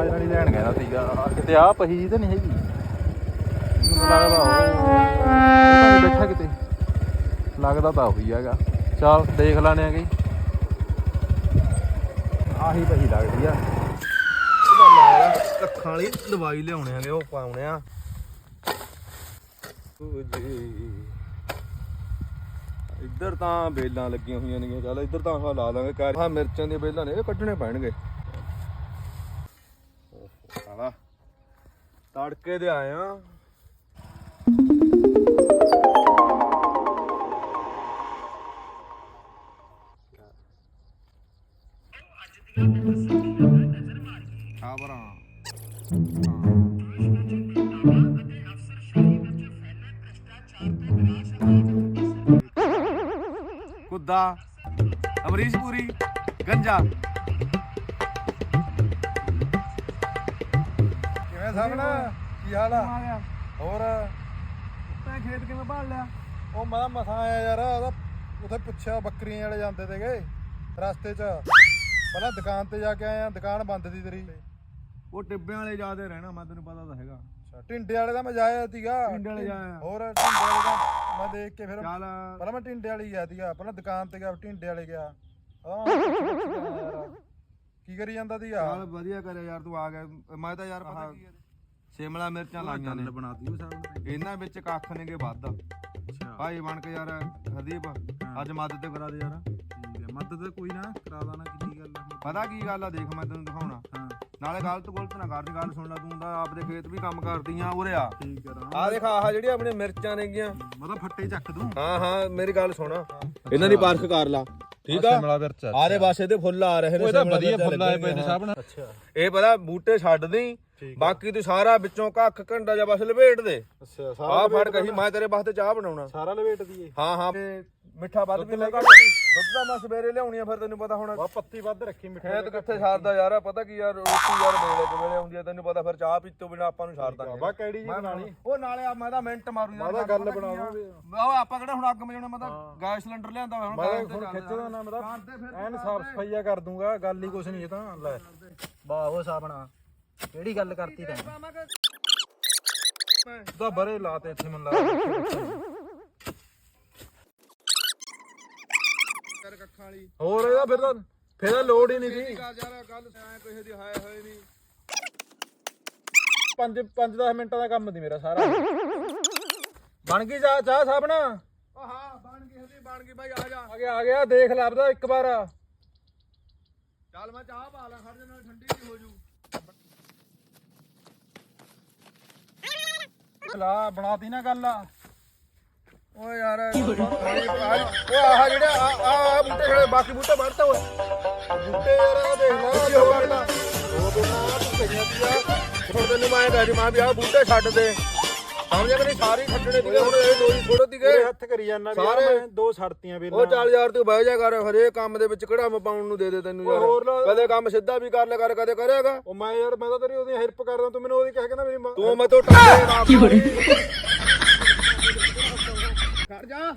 ਮਾਜਰਾ ਨਹੀਂ ਲੈਣ ਗਿਆ ਸੀਗਾ। ਆਹ ਕਿਤੇ ਆ ਪਹੀ ਤੇ ਨਹੀਂ ਹੈਗੀ। ਮੈਨੂੰ ਲੱਗਦਾ ਉਹ ਤਾਂ ਨੀ ਬੈਠਾ ਕਿਤੇ। ਲੱਗਦਾ ਤਾਂ ਉਹੀ ਹੈਗਾ। ਚਲ ਦੇਖ ਲਾਣੇ ਆਗੇ ਆਹੀ ਪਹੀ ਲੱਗਦੀ ਆ। ਅੱਖਾਂ ਵਾਲੀ ਦਵਾਈ ਲਿਆਉਣੇ ਆਗੇ ਉਹ ਪਾਉਣੇ ਆ। ਇੱਧਰ ਤਾਂ ਬੇਲਾਂ ਲੱਗੀਆਂ ਹੋਈਆਂ ਨੇ ਚੱਲ ਇੱਧਰ ਤਾਂ ਆਹ ਲਾ ਲਾਂਗੇ। ਕਾਰ ਮਿਰਚਾਂ ਦੀਆਂ ਬੇਲਾਂ ਨੇ ਇਹ ਕੱਢਣੇ ਪੈਣਗੇ। ਤੜਕੇ ਦੇ ਆਏ ਆ। ਆ ਬਰਾ। ਕੁੱਦਾ ਅਮਰੀਸ਼ ਪੂਰੀ ਗੰਜਾ। ਕਿਵੇਂ ਸਾਹਮਣਾ। ਕੀ ਹਾਲ ਆ? ਹੋਰ? ਤੈਂ ਖੇਤ ਕਿਵੇਂ ਭਾਲ ਲਿਆ? ਉਹ ਮੈਂ ਮਸਾਂ ਆਇਆ ਯਾਰ ਉਹਦਾ ਉਥੇ ਪੁੱਛਿਆ ਬੱਕਰੀਆਂ ਵਾਲੇ ਜਾਂਦੇ ਤੇਗੇ ਰਸਤੇ 'ਚ। ਪਹਿਲਾਂ ਦੁਕਾਨ ਤੇ ਜਾ ਕੇ ਆਏ ਆ ਦੁਕਾਨ ਬੰਦ ਦੀ ਤੇਰੀ। ਉਹ ਟਿੱਬਿਆਂ ਵਾਲੇ ਜਿਆਦੇ ਰਹਿਣਾ ਮੈਂ ਤੈਨੂੰ ਪਤਾ ਤਾਂ ਹੈਗਾ। ਅੱਛਾ ਢਿੰਡੇ ਵਾਲੇ ਦਾ ਮੈਂ ਜਾਇਆ ਸੀਗਾ। ਢਿੰਡੇ ਵਾਲੇ ਜਾਇਆ। ਹੋਰ ਢਿੰਡੇ ਵਾਲੇ ਦਾ ਮੈਂ ਦੇਖ ਕੇ ਫਿਰ ਚੱਲ। ਪਹਿਲਾਂ ਮੈਂ ਢਿੰਡੇ ਵਾਲੀ ਗਿਆ ਸੀਗਾ ਪਹਿਲਾਂ ਦੁਕਾਨ ਤੇ ਗਿਆ ਢਿੰਡੇ ਵਾਲੇ ਗਿਆ। ਕੀ ਕਰੀ ਜਾਂਦਾ ਸੀਗਾ? ਚੱਲ ਵਧੀਆ ਕਰਿਆ ਯਾਰ ਤੂੰ ਆ ਗਿਆ। ਮੈਂ ਤਾਂ ਯਾਰ ਪਤਾ ਕੀ ਸ਼ਿਮਲਾ ਮਿਰਚਾਂ ਲਾਈਆਂ ਨੇ। ਬਣਾਤੀ ਉਹ ਸਾਹਿਬ ਇਹਨਾਂ ਵਿੱਚ ਕੱਖ ਨੇਗੇ ਵੱਧ। ਅੱਛਾ। ਭਾਈ ਬਣ ਕੇ ਯਾਰ ਹਰਦੀਪ ਅੱਜ ਮਦਦ ਤੇ ਕਰਾ ਦੇ ਯਾਰ। ਠੀਕ ਹੈ ਮਦਦ ਕੋਈ ਨਾ ਕਰਾ ਦਾਣਾ ਕਿੰਨੀ ਗੱਲ ਆ। ਪਤਾ ਕੀ ਗੱਲ ਆ ਦੇਖ ਮੈਂ ਤੈਨੂੰ ਦਿਖਾਉਣਾ। ਹਾਂ। ਨਾਲੇ ਗਲਤ ਗੁਲਤ ਨਾ ਕਰਦੀ ਗੱਲ ਸੁਣ ਲੈ ਤੂੰ ਤਾਂ ਆਪਦੇ ਖੇਤ ਵੀ ਕੰਮ ਕਰਦੀ ਆ ਉਰੇ ਆ। ਠੀਕ ਹੈ ਰਾਮ। ਆ ਦੇਖ ਆਹ ਜਿਹੜੀ ਆਪਣੀ ਮਿਰਚਾਂ ਨੇਗੀਆਂ ਮਤਲਬ ਫੱਟੇ ਚੱਕ ਦੂੰ। ਹਾਂ ਹਾਂ ਮੇਰੀ ਗੱਲ ਸੁਣ। ਇਹਨਾਂ ਦੀ ਪਰਖ ਕਰ ਲਾ। ਠੀਕ ਆ? ਸ਼ਿਮਲਾ ਮਿਰਚ ਆਰੇ ਪਾਸੇ ਤੇ ਫੁੱਲ ਆ ਰਹੇ ਨੇ ਸ਼ਿਮਲਾ ਵਧੀਆ ਫੁੱਲ ਆਏ ਪਏ ਨੇ ਲੱਗੀਆਂ। ਸਾਹਮਣੇ। ਅੱਛਾ। ਇਹ ਪਤਾ ਬੂਟੇ ਛੱਡ ਦੇਈ ਬਾਕੀ ਤੂੰ ਸਾਰਾ ਵਿੱਚੋਂ ਕੱਖ ਘੰਟਾ ਜਾਂ ਬਸ ਲਪੇਟ ਦੇ। ਅੱਛਾ ਆਹ ਫੜ ਕਹੀ ਮੈਂ ਤੇਰੇ ਵਾਸਤੇ ਚਾਹ ਬਣਾਉਣਾ। ਸਾਰਾ ਲਵੇਟ ਦੀਏ ਹਾਂ ਹਾਂ। ਤੇ ਮਿੱਠਾ ਵੱਧ ਵੀ ਲੱਗਾ ਦੁੱਧ ਦਾ ਮੈਂ ਸਵੇਰੇ ਲਿਆਉਣੀ ਆ ਫਿਰ ਤੈਨੂੰ ਪਤਾ ਹੁਣ ਵਾ ਪੱਤੀ ਵੱਧ ਰੱਖੀ ਮਿੱਠੇ ਖੇਤ ਕਿੱਥੇ ਸਰਦਾ ਯਾਰ ਪਤਾ ਕੀ ਯਾਰ ਰੋਟੀ ਯਾਰ ਵੇਲੇ ਕੁ ਵੇਲੇ ਆਉਂਦੀ ਆ ਤੈਨੂੰ ਪਤਾ ਫਿਰ ਚਾਹ ਪੀਤੋਂ ਬਿਨਾ ਆਪਾਂ ਨੂੰ ਸਰਦਾ ਨਹੀਂ। ਵਾ ਕਿਹੜੀ ਜੀ ਬਣਾ ਲਈ ਉਹ ਨਾਲੇ ਆ ਮੈਂ ਤਾਂ ਮਿੰਟ ਮਾਰੂ ਯਾਰ ਮੈਂ ਤਾਂ ਗੱਲ ਪਤਾ ਕੀ ਬਣਾ ਆ, ਦੂੰਗੀ। ਉਹ ਆਪਾਂ ਕਿਹੜਾ ਹੁਣ ਅੱਗ ਮਜਾਉਣਾ ਮੈਂ ਤਾਂ ਗੈਸ ਸਿਲੰਡਰ ਲਿਆਂਦਾ ਹੋਇਆ ਹੁਣ ਮੈਂ ਹੁਣ। ਖਿੱਚਦਾ ਨਾ ਮੇਰਾ ਐਨ ਸਾਫ਼ ਸਫਾਈਆ ਕਰ ਦੂੰਗਾ ਗੱਲ ਹੀ ਕੁਛ ਨਹੀਂ ਇਹ ਤਾਂ ਲੈ। ਬਾਹੋ ਸਾਬਣਾ ਕਿਹੜੀ ਗੱਲ ਕਰਤੀ ਤੈਂ? ਤਾਂ ਬਰੇ ਲਾਤੇ ਇੱਥੇ ਮਨ ਲਾ ਕਰ ਕੱਖਾਂ ਵਾਲੀ। ਹੋਰ ਇਹਦਾ ਫਿਰ ਤਾਂ ਫਿਰ ਤਾਂ ਲੋੜ ਹੀ ਨਹੀਂ ਸੀ। ਯਾਰ ਗੱਲ ਐ ਕਿਸੇ ਦੀ ਹਾਏ ਹੋਏ ਨਹੀਂ। 5 5-10 ਮਿੰਟਾਂ ਦਾ ਕੰਮ ਸੀ ਮੇਰਾ ਸਾਰਾ। ਬਣ ਗਈ ਜਾ ਚਾਹ ਸਾਬਣਾ? ਹਾਂ ਬਣ ਗਈ ਹਦੀ ਬਣ ਗਈ ਬਾਈ ਆ ਜਾ। ਆ ਗਿਆ ਆ ਗਿਆ ਦੇਖ ਲੱਭਦਾ ਇੱਕ ਵਾਰ। ਚੱਲ ਮੈਂ ਚਾਹ ਪਾ ਲਾਂ ਖੜ ਜਾ ਨਾਲ ਠੰਡੀ ਵੀ ਹੋ ਜੂ ਲਾ ਬਣਾਤੀ ਨਾ ਗੱਲ। ਆ ਓ ਯਾਰ ਉਹ ਆਹ ਜਿਹੜੇ ਆ ਆ ਬੂਟੇ ਖੜੇ, ਬਾਕੀ ਬੂਟੇ ਵੜਤਾ ਓਏ। ਬੁੱਟੇ ਯਾਰ ਆ ਦੇਖ ਲੈ ਕੀ ਹੋ ਉਹ ਬਿਨਾ ਤੂੰ ਕਈਆਂ ਦੀ ਆ ਹੁਣ ਮੈਂ ਕਹਿ ਦੀ ਮਾਂ ਵੀ ਆ ਬੂਟੇ ਛੱਡ ਦੇ। ਕਿ ਨਹੀਂ? ਸਾਰੀ ਛੱਡਣੇ ਸੀਗੇ ਹੁਣ ਇਹ ਦੋਈ ਥੋੜੋ ਸੀਗੇ ਮੇਰੇ ਹੱਥ ਕਰੀ ਜਾਂਦਾ ਵੀ ਸਾਰੇ- ਯਾਰ ਮੈਂ ਦੋ ਛੜਤੀਆਂ ਵੇਲਾਂ ਉਹ ਚੱਲ ਯਾਰ ਤੂੰ ਬਹਿ ਜਾ ਕਰ ਹਰੇਕ ਕੰਮ ਦੇ ਵਿੱਚ ਕਿਹੜਾ ਮੈਂ ਪਾਉਣ ਨੂੰ ਦੇ ਦੇ ਤੈਨੂੰ ਯਾਰ। ਹੋਰ ਲਾ- ਕਦੇ ਕੰਮ ਸਿੱਧਾ ਵੀ ਕਰ ਲੈ ਕਰ ਕਦੇ ਕਰੇਗਾ ਉਹ ਮੈਂ ਯਾਰ ਮੈਂ ਤਾਂ ਤੇਰੀ ਉਹਦੀ ਹੈਲਪ ਕਰਦਾ ਤੂੰ ਮੈਨੂੰ ਉਹਦੀ ਕਹਿ ਕਹਿੰਦਾ ਮੇਰੀ ਮਾਂ ਤੂੰ ਮੈਂ ਤੋਂ ਟੱਕੇ ਨਾ ਕਰ। ਜਾ।